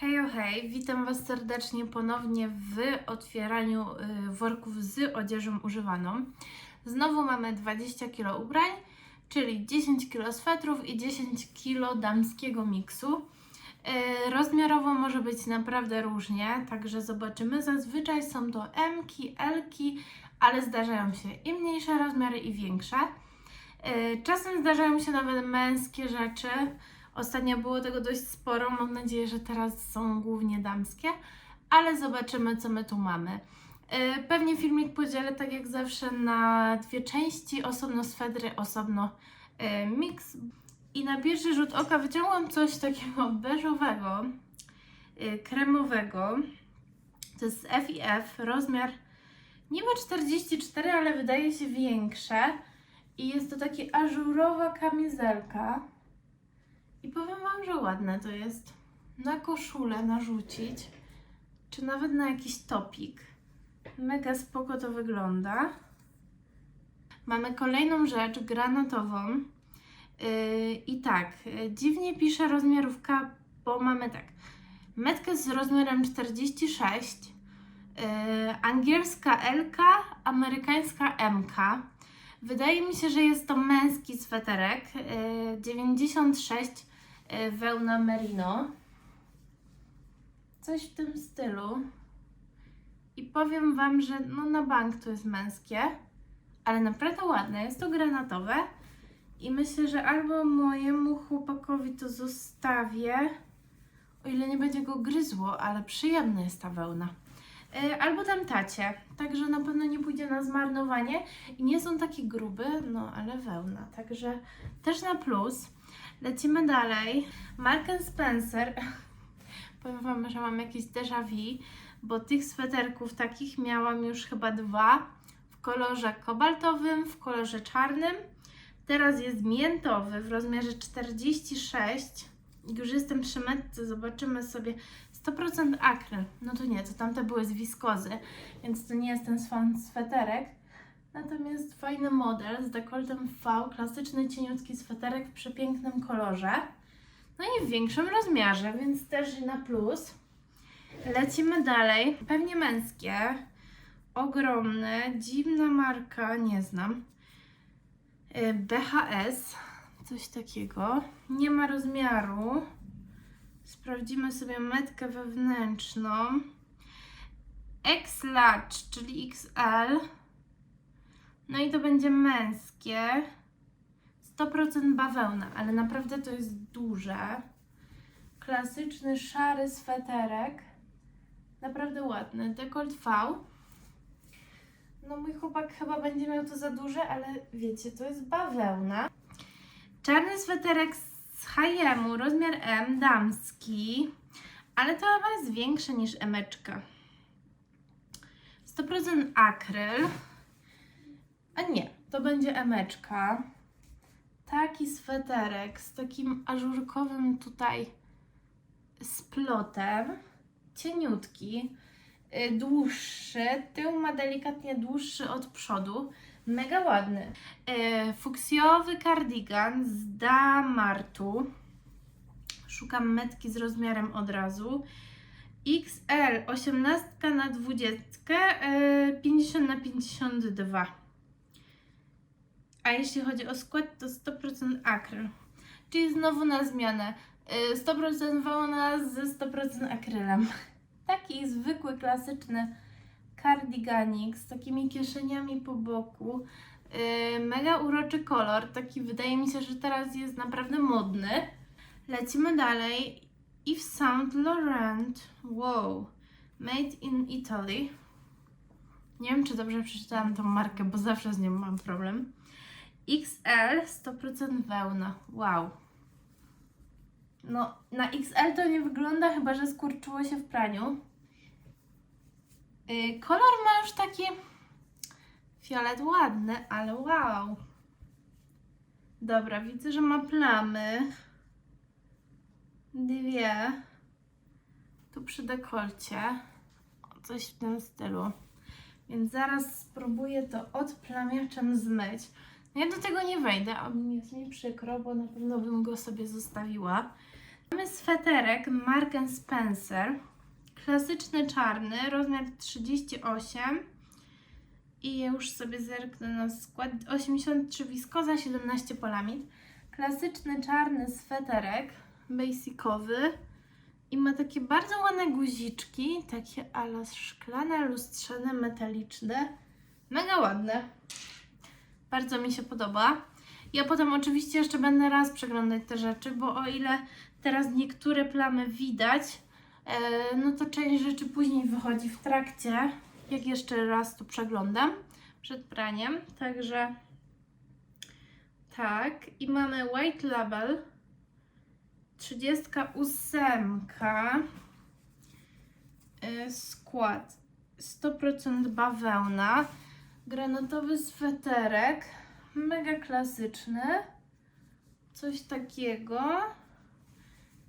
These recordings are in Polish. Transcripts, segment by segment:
Hejo, hej, witam Was serdecznie ponownie w otwieraniu y, worków z odzieżą używaną. Znowu mamy 20 kg ubrań, czyli 10 kg swetrów i 10 kg damskiego miksu. Y, Rozmiarowo może być naprawdę różnie, także zobaczymy. Zazwyczaj są to M-ki, L-ki, ale zdarzają się i mniejsze rozmiary, i większe. Y, Czasem zdarzają się nawet męskie rzeczy. Ostatnio było tego dość sporo. Mam nadzieję, że teraz są głównie damskie, ale zobaczymy, co my tu mamy. Yy, Pewnie filmik podzielę tak jak zawsze na dwie części: osobno swedry, osobno yy, mix. I na pierwszy rzut oka wyciągłam coś takiego beżowego, yy, kremowego. To jest FIF, rozmiar niby 44, ale wydaje się większe. I jest to taka ażurowa kamizelka. I powiem Wam, że ładne to jest. Na koszulę narzucić, czy nawet na jakiś topik. Mega spoko to wygląda. Mamy kolejną rzecz, granatową. Yy, I tak, dziwnie pisze rozmiarówka, bo mamy tak. Metkę z rozmiarem 46, yy, angielska LK, amerykańska MK. Wydaje mi się, że jest to męski sweterek. yy, 96 yy, wełna merino. Coś w tym stylu. I powiem Wam, że no na bank to jest męskie, ale naprawdę ładne. Jest to granatowe. I myślę, że albo mojemu chłopakowi to zostawię, o ile nie będzie go gryzło, ale przyjemna jest ta wełna. Yy, Albo dam tacie, także na pewno nie pójdzie na zmarnowanie i nie są takie grube, no ale wełna, także też na plus. Lecimy dalej. Mark Spencer. Powiem Wam, że mam jakieś déjà vu, bo tych sweterków takich miałam już chyba dwa w kolorze kobaltowym, w kolorze czarnym. Teraz jest miętowy w rozmiarze 46. Już jestem przy metce, zobaczymy sobie 100% akryl. No to nie, to tamte były z wiskozy, więc to nie jest ten sweterek. Natomiast fajny model z dekoltem V, klasyczny cieniutki sweterek w przepięknym kolorze. No i w większym rozmiarze, więc też na plus. Lecimy dalej. Pewnie męskie. Ogromne, dziwna marka, nie znam. Y, BHS, coś takiego. Nie ma rozmiaru. Sprawdzimy sobie metkę wewnętrzną. X large, czyli XL. No i to będzie męskie. 100% bawełna, ale naprawdę to jest duże. Klasyczny szary sweterek. Naprawdę ładny. Dekolt V. No mój chłopak chyba będzie miał to za duże, ale wiecie, to jest bawełna. Czarny sweterek z H&M, rozmiar M, damski. Ale to chyba jest większe niż emeczka. 100% akryl. A nie, to będzie emeczka. Taki sweterek z takim ażurkowym tutaj splotem. Cieniutki, y, dłuższy. Tył ma delikatnie dłuższy od przodu. Mega ładny. Y, Fuksjowy kardigan z Damartu. Szukam metki z rozmiarem od razu. XL 18 na 20, y, 50 na 52. A jeśli chodzi o skład, to 100% akryl. Czyli znowu na zmianę. Y, 100% wełna ze 100% akrylem. Taki zwykły, klasyczny kardiganik z takimi kieszeniami po boku. Yy, mega uroczy kolor. Taki wydaje mi się, że teraz jest naprawdę modny. Lecimy dalej. Yves Saint Laurent. Wow. Made in Italy. Nie wiem, czy dobrze przeczytałam tą markę, bo zawsze z nią mam problem. XL 100% wełna. Wow. No, na XL to nie wygląda, chyba że skurczyło się w praniu. Yy, kolor ma już taki fiolet ładny, ale wow. Dobra, widzę, że ma plamy. Dwie. Tu przy dekolcie. Coś w tym stylu. Więc zaraz spróbuję to odplamiaczem zmyć. Ja do tego nie wejdę, a mi jest mi przykro, bo na pewno bym go sobie zostawiła. Mamy sweterek Mark Spencer. Klasyczny czarny, rozmiar 38. I już sobie zerknę na skład. 83 wiskoza, 17 polamid. Klasyczny czarny sweterek, basicowy. I ma takie bardzo ładne guziczki, takie ala szklane, lustrzane, metaliczne. Mega ładne. Bardzo mi się podoba. Ja potem oczywiście jeszcze będę raz przeglądać te rzeczy, bo o ile teraz niektóre plamy widać, e, no to część rzeczy później wychodzi w trakcie, jak jeszcze raz to przeglądam przed praniem. Także tak. I mamy White Label 38 y, skład 100% bawełna granatowy sweterek. Mega klasyczny. Coś takiego.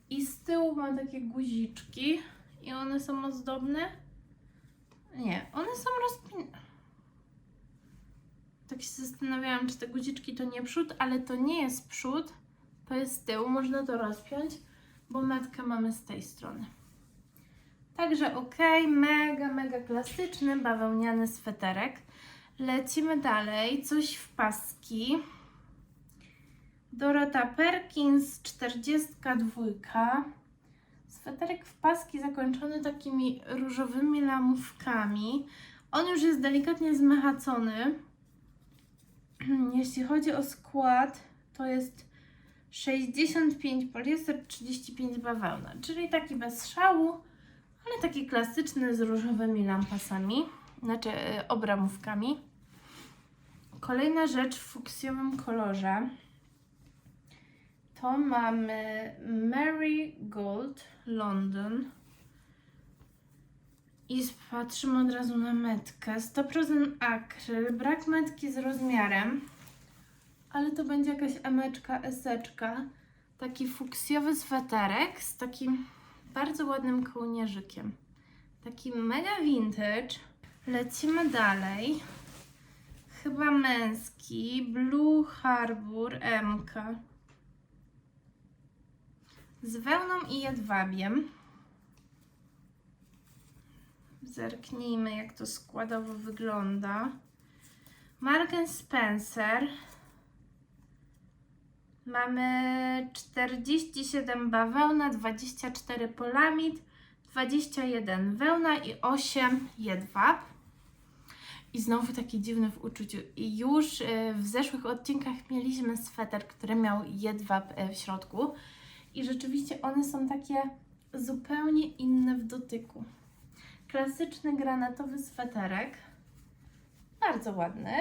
I z tyłu ma takie guziczki. I one są ozdobne? Nie, one są rozpin... tak się zastanawiałam czy te guziczki to nie przód ale to nie jest przód. To jest tył, można to rozpiąć, bo metkę mamy z tej strony. Także ok, mega, mega klasyczny bawełniany sweterek. Lecimy dalej, coś w paski. Dorota Perkins, 42. Sweterek w paski zakończony takimi różowymi lamówkami. On już jest delikatnie zmechacony. Jeśli chodzi o skład, to jest 65 poliester, 35 bawełna, czyli taki bez szału, ale taki klasyczny z różowymi lampasami, znaczy y, obramówkami. Kolejna rzecz w fuksjowym kolorze to mamy Mary Gold London i patrzymy od razu na metkę 100% akryl, brak metki z rozmiarem ale to będzie jakaś emeczka, eseczka. Taki fuksjowy sweterek z takim bardzo ładnym kołnierzykiem. Taki mega vintage. Lecimy dalej. Chyba męski. Blue Harbor MK. Z wełną i jedwabiem. Zerknijmy, jak to składowo wygląda. Mark Spencer Mamy 47 bawełna, 24 polamid, 21 wełna i 8 jedwab. I znowu taki dziwny w uczuciu. I już y, w zeszłych odcinkach mieliśmy sweter, który miał jedwab y, w środku. I rzeczywiście one są takie zupełnie inne w dotyku. Klasyczny granatowy sweterek. Bardzo ładny.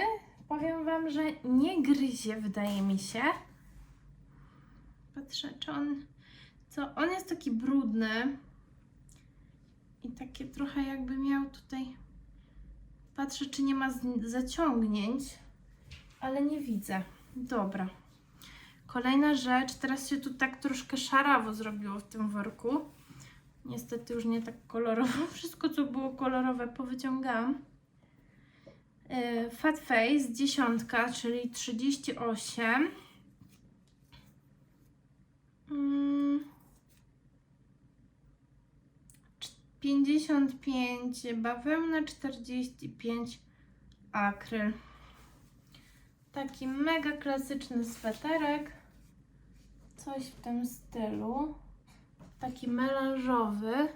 Powiem Wam, że nie gryzie, wydaje mi się patrzę, czy on. Co? On jest taki brudny. I takie trochę jakby miał tutaj. Patrzę, czy nie ma zaciągnięć, ale nie widzę. Dobra. Kolejna rzecz, teraz się tu tak troszkę szarawo zrobiło w tym worku. Niestety już nie tak kolorowo. Wszystko, co było kolorowe, powyciągałam. Yy, Fat Face, dziesiątka, czyli 38. 55 mm. bawełna, 45 akryl. Taki mega klasyczny sweterek. Coś w tym stylu. Taki melanżowy,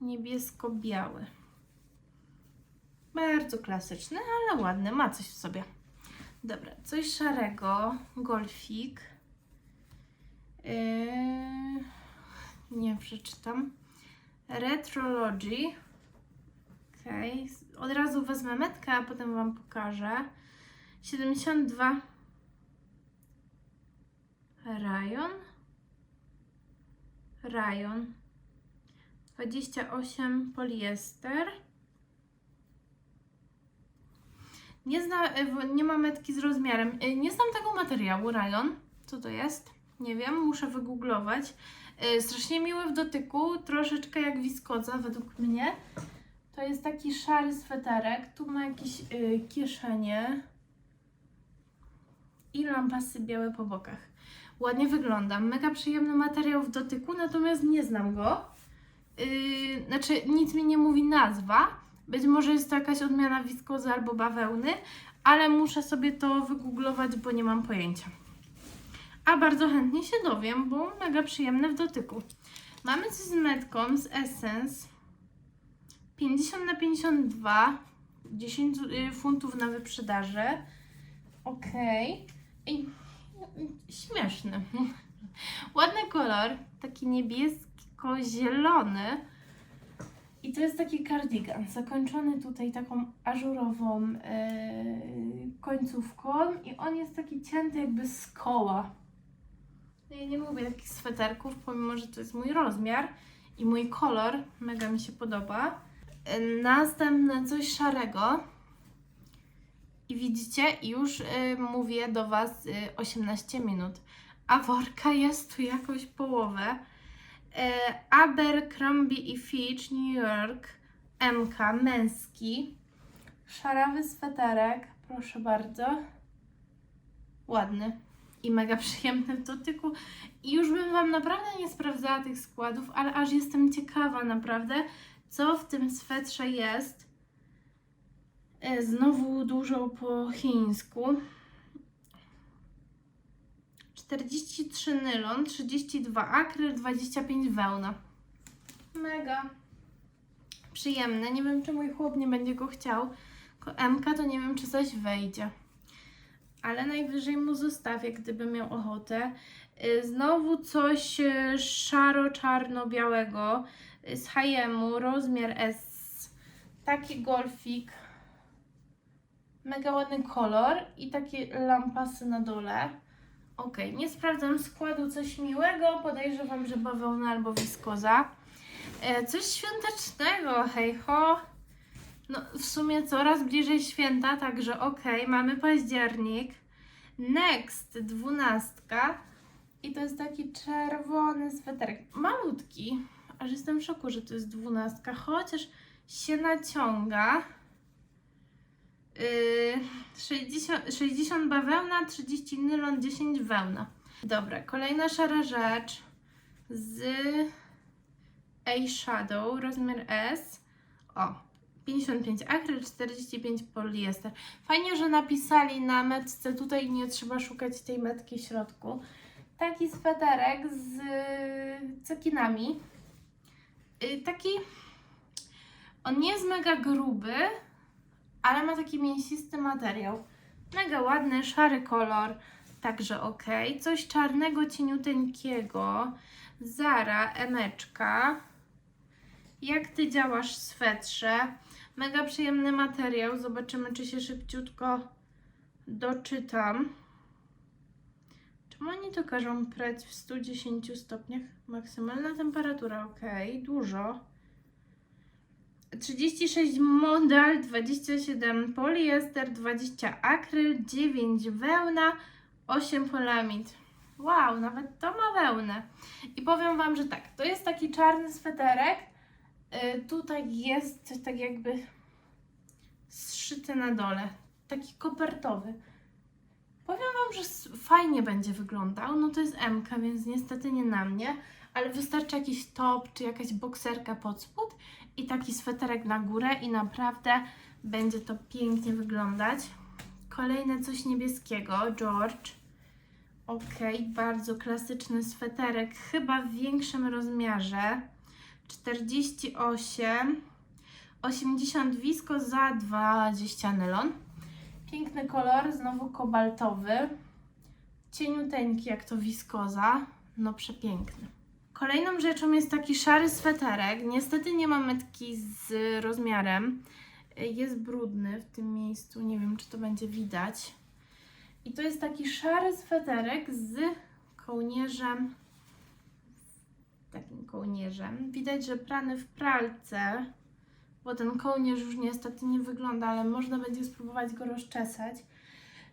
niebiesko-biały. Bardzo klasyczny, ale ładny, ma coś w sobie. Dobra, coś szarego, golfik. Yy, nie przeczytam. Retrology. Ok. Od razu wezmę metkę, a potem Wam pokażę. 72 rajon. Rajon. 28 poliester. Nie, zna, nie ma metki z rozmiarem. Nie znam tego materiału, rajon. Co to jest? Nie wiem, muszę wygooglować. Yy, strasznie miły w dotyku, troszeczkę jak wiskoza według mnie. To jest taki szary sweterek. Tu ma jakieś yy, kieszenie i lampasy białe po bokach. ładnie wygląda. Mega przyjemny materiał w dotyku, natomiast nie znam go. Yy, znaczy, nic mi nie mówi nazwa. Być może jest to jakaś odmiana wiskozy albo bawełny, ale muszę sobie to wygooglować, bo nie mam pojęcia. A bardzo chętnie się dowiem, bo mega przyjemne w dotyku. Mamy coś z metką, z Essence. 50 na 52. 10 y, funtów na wyprzedaży. Okej. I śmieszny. Ładny kolor, taki niebiesko-zielony. I to jest taki kardigan, zakończony tutaj taką ażurową yy, końcówką i on jest taki cięty jakby z koła. No Ja nie lubię takich sweterków, pomimo, że to jest mój rozmiar i mój kolor, mega mi się podoba. Yy, Następne coś szarego. I widzicie, już y, mówię do Was y, 18 minut, a worka jest tu jakoś połowę. Y, Abercrombie i Fitch New York MK męski. Szarawy sweterek, proszę bardzo. Ładny i mega przyjemny w dotyku. I już bym Wam naprawdę nie sprawdzała tych składów, ale aż jestem ciekawa naprawdę, co w tym swetrze jest. E, Znowu dużo po chińsku. 43 nylon, 32 akryl, 25 wełna. Mega przyjemne. Nie wiem, czy mój chłop nie będzie go chciał. Tylko MK to nie wiem, czy coś wejdzie. Ale najwyżej mu zostawię, gdyby miał ochotę. Y, Znowu coś y, szaro-czarno-białego y, z H&M-u, rozmiar S. Taki golfik. Mega ładny kolor i takie lampasy na dole. Ok, nie sprawdzam składu, coś miłego. Podejrzewam, że bawełna albo wiskoza. Coś świątecznego, hej ho. No, w sumie coraz bliżej święta, także ok, mamy październik. Next, dwunastka. I to jest taki czerwony sweterek. Malutki, aż jestem w szoku, że to jest dwunastka, chociaż się naciąga. Yy, 60, 60 bawełna, 30 nylon, 10 wełna. Dobra, kolejna szara rzecz z A-Shadow, rozmiar S. O, 55 akryl, 45 poliester. Fajnie, że napisali na metce, tutaj nie trzeba szukać tej metki w środku. Taki sweterek z cekinami. Yy, taki, on nie jest mega gruby, ale ma taki mięsisty materiał. Mega ładny, szary kolor, także ok. Coś czarnego, cieniuteńkiego. Zara, emeczka. Jak ty działasz swetrze? Mega przyjemny materiał. Zobaczymy, czy się szybciutko doczytam. Czemu oni to każą prać w 110 stopniach? Maksymalna temperatura, ok, dużo. 36 modal, 27 poliester, 20 akryl, 9 wełna, 8 polamid. Wow, nawet to ma wełnę. I powiem Wam, że tak, to jest taki czarny sweterek. Y, tutaj jest tak jakby zszyty na dole, taki kopertowy. Powiem Wam, że fajnie będzie wyglądał. No to jest MK, więc niestety nie na mnie, ale wystarczy jakiś top czy jakaś bokserka pod spód i taki sweterek na górę i naprawdę będzie to pięknie wyglądać. Kolejne coś niebieskiego, George. Ok, bardzo klasyczny sweterek, chyba w większym rozmiarze. 48, 80 wisko za 20 nylon. Piękny kolor, znowu kobaltowy. Cieniuteńki jak to wiskoza. No przepiękny. Kolejną rzeczą jest taki szary sweterek. Niestety nie ma metki z rozmiarem. Jest brudny w tym miejscu. Nie wiem, czy to będzie widać. I to jest taki szary sweterek z kołnierzem. Kołnierzem. Widać, że prany w pralce, bo ten kołnierz już niestety nie wygląda, ale można będzie spróbować go rozczesać.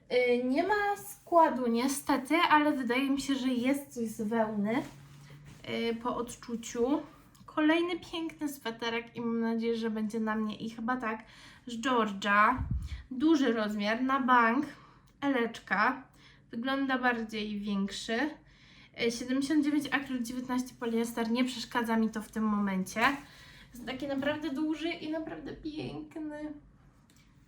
Yy, Nie ma składu niestety, ale wydaje mi się, że jest coś z wełny yy, po odczuciu. Kolejny piękny sweterek i mam nadzieję, że będzie na mnie i chyba tak z Georgia. Duży rozmiar na bank, eleczka. Wygląda bardziej większy. Y, 79 akryl, 19 poliester. Nie przeszkadza mi to w tym momencie. Jest taki naprawdę duży i naprawdę piękny.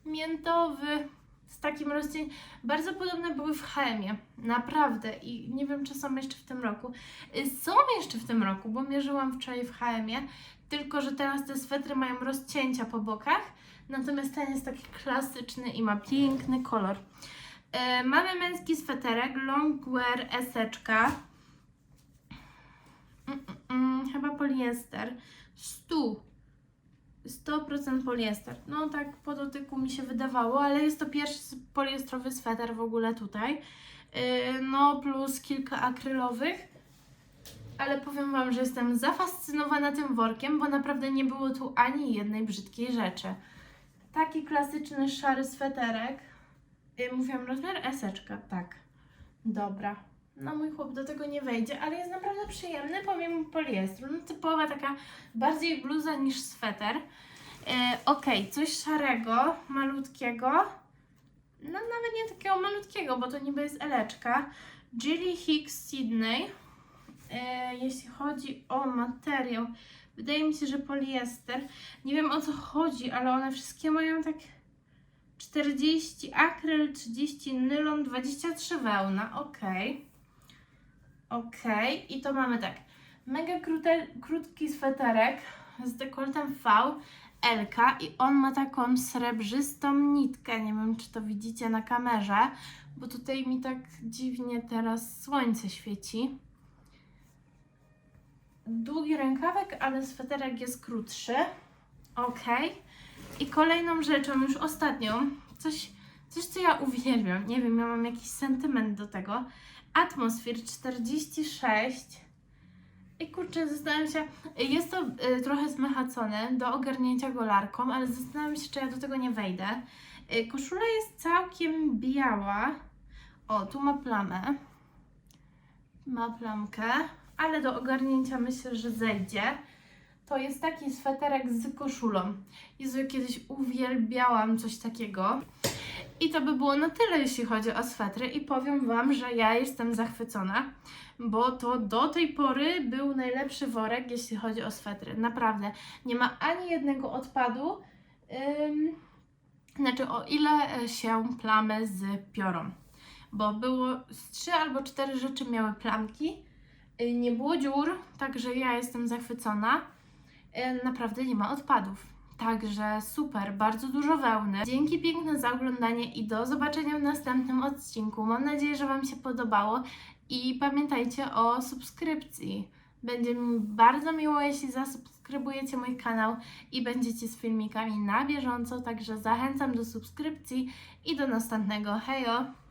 Miętowy. Z takim rozcieniem. Bardzo podobne były w HM-ie. Naprawdę. I nie wiem, czy są jeszcze w tym roku. Y, Są jeszcze w tym roku, bo mierzyłam wczoraj w HM-ie. Tylko, że teraz te swetry mają rozcięcia po bokach. Natomiast ten jest taki klasyczny i ma piękny kolor. E, mamy męski sweterek, longwear eseczka. Mm, mm, chyba poliester. 100. 100% poliester. No tak po dotyku mi się wydawało, ale jest to pierwszy poliestrowy sweter w ogóle tutaj. E, no plus kilka akrylowych. Ale powiem Wam, że jestem zafascynowana tym workiem, bo naprawdę nie było tu ani jednej brzydkiej rzeczy. Taki klasyczny szary sweterek. Y, Mówiłam rozmiar eseczka, tak. Dobra. No mój chłop do tego nie wejdzie, ale jest naprawdę przyjemny pomimo poliestru. No typowa taka bardziej bluza niż sweter. E, Okej, coś szarego, malutkiego. No nawet nie takiego malutkiego, bo to niby jest eleczka. Jilly Hicks Sydney. E, jeśli chodzi o materiał, wydaje mi się, że poliester. Nie wiem o co chodzi, ale one wszystkie mają tak 40 akryl, 30 nylon, 23 wełna. Ok. Ok. I to mamy tak. Mega krótki sweterek z dekoltem V. LK i on ma taką srebrzystą nitkę. Nie wiem, czy to widzicie na kamerze, bo tutaj mi tak dziwnie teraz słońce świeci. Długi rękawek, ale sweterek jest krótszy. Ok. I kolejną rzeczą, już ostatnią, coś, coś co ja uwielbiam, nie wiem, ja mam jakiś sentyment do tego. Atmosfer 46. I kurczę, zastanawiam się, jest to y, trochę zmechacone do ogarnięcia golarką, ale zastanawiam się, czy ja do tego nie wejdę. Y, koszula jest całkiem biała. O, tu ma plamę. Ma plamkę, ale do ogarnięcia myślę, że zejdzie. To jest taki sweterek z koszulą. Jezu, kiedyś uwielbiałam coś takiego. I to by było na tyle, jeśli chodzi o swetry. I powiem Wam, że ja jestem zachwycona, bo to do tej pory był najlepszy worek, jeśli chodzi o swetry. Naprawdę. Nie ma ani jednego odpadu. Ym, znaczy, o ile się plamy z piorą. Bo było z trzy albo cztery rzeczy miały plamki. Y, Nie było dziur, także ja jestem zachwycona. Y, Naprawdę nie ma odpadów. Także super, bardzo dużo wełny. Dzięki piękne za oglądanie i do zobaczenia w następnym odcinku. Mam nadzieję, że Wam się podobało i pamiętajcie o subskrypcji. Będzie mi bardzo miło, jeśli zasubskrybujecie mój kanał i będziecie z filmikami na bieżąco, także zachęcam do subskrypcji i do następnego. Hejo!